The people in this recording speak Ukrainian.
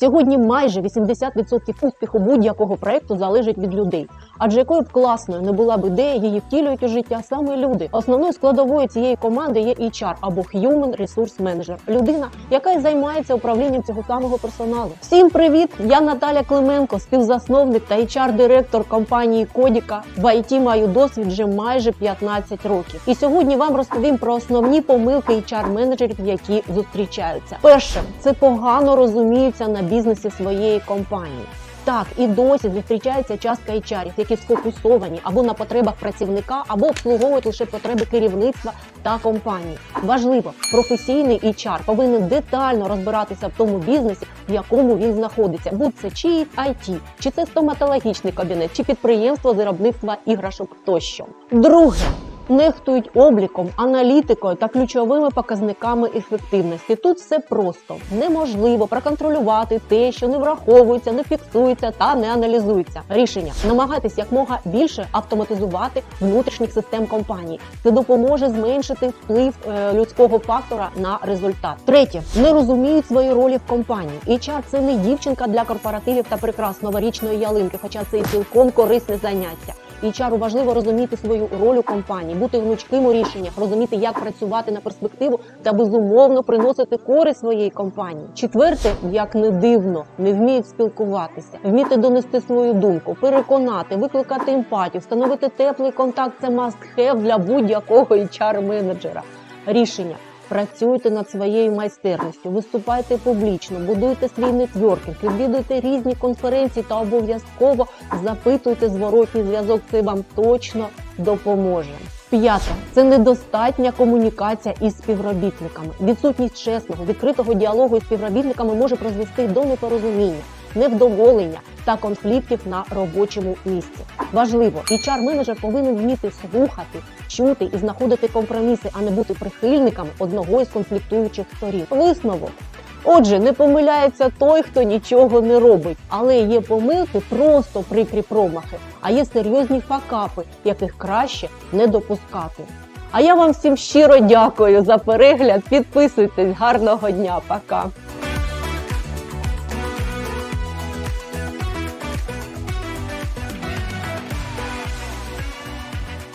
Сьогодні майже 80% успіху будь-якого проекту залежить від людей. Адже якою б класною не була б ідея, її втілюють у життя саме люди. Основною складовою цієї команди є HR або Human Resource Manager – людина, яка і займається управлінням цього самого персоналу. Всім привіт! Я Наталя Клименко, співзасновник та HR-директор компанії Кодіка. В ІТ маю досвід вже майже 15 років. І сьогодні вам розповім про основні помилки HR-менеджерів, які зустрічаються. Перше, це погано розуміються на бізнесі своєї компанії. Так, і досі зустрічається частка HR, які сфокусовані або на потребах працівника, або обслуговують лише потреби керівництва та компанії. Важливо, професійний HR повинен детально розбиратися в тому бізнесі, в якому він знаходиться, будь це чи IT, чи це стоматологічний кабінет, чи підприємство з виробництва іграшок тощо. Друге. Нехтують обліком, аналітикою та ключовими показниками ефективності. Тут все просто неможливо проконтролювати те, що не враховується, не фіксується та не аналізується. Рішення намагатись якмога більше автоматизувати внутрішніх систем компанії. Це допоможе зменшити вплив е, людського фактора на результат. Третє не розуміють свої ролі в компанії. HR – це не дівчинка для корпоративів та прекрас новорічної ялинки, хоча це і цілком корисне заняття. HR важливо розуміти свою роль у компанії, бути гнучким у рішеннях, розуміти, як працювати на перспективу та безумовно приносити користь своєї компанії. Четверте, як не дивно, не вміють спілкуватися, вміти донести свою думку, переконати, викликати емпатію, встановити теплий контакт. Це must have для будь-якого HR-менеджера. Рішення. Працюйте над своєю майстерністю, виступайте публічно, будуйте свій нетворкінг, відвідуйте різні конференції та обов'язково запитуйте зворотній зв'язок. Це вам точно допоможе. П'яте це недостатня комунікація із співробітниками. Відсутність чесного, відкритого діалогу із співробітниками може призвести до непорозуміння, невдоволення та конфліктів на робочому місці. Важливо, HR-менеджер повинен вміти слухати, чути і знаходити компроміси, а не бути прихильниками одного із конфліктуючих сторін. Висновок. Отже, не помиляється той, хто нічого не робить, але є помилки просто прикрі промахи, а є серйозні факапи, яких краще не допускати. А я вам всім щиро дякую за перегляд. Підписуйтесь, гарного дня, пока.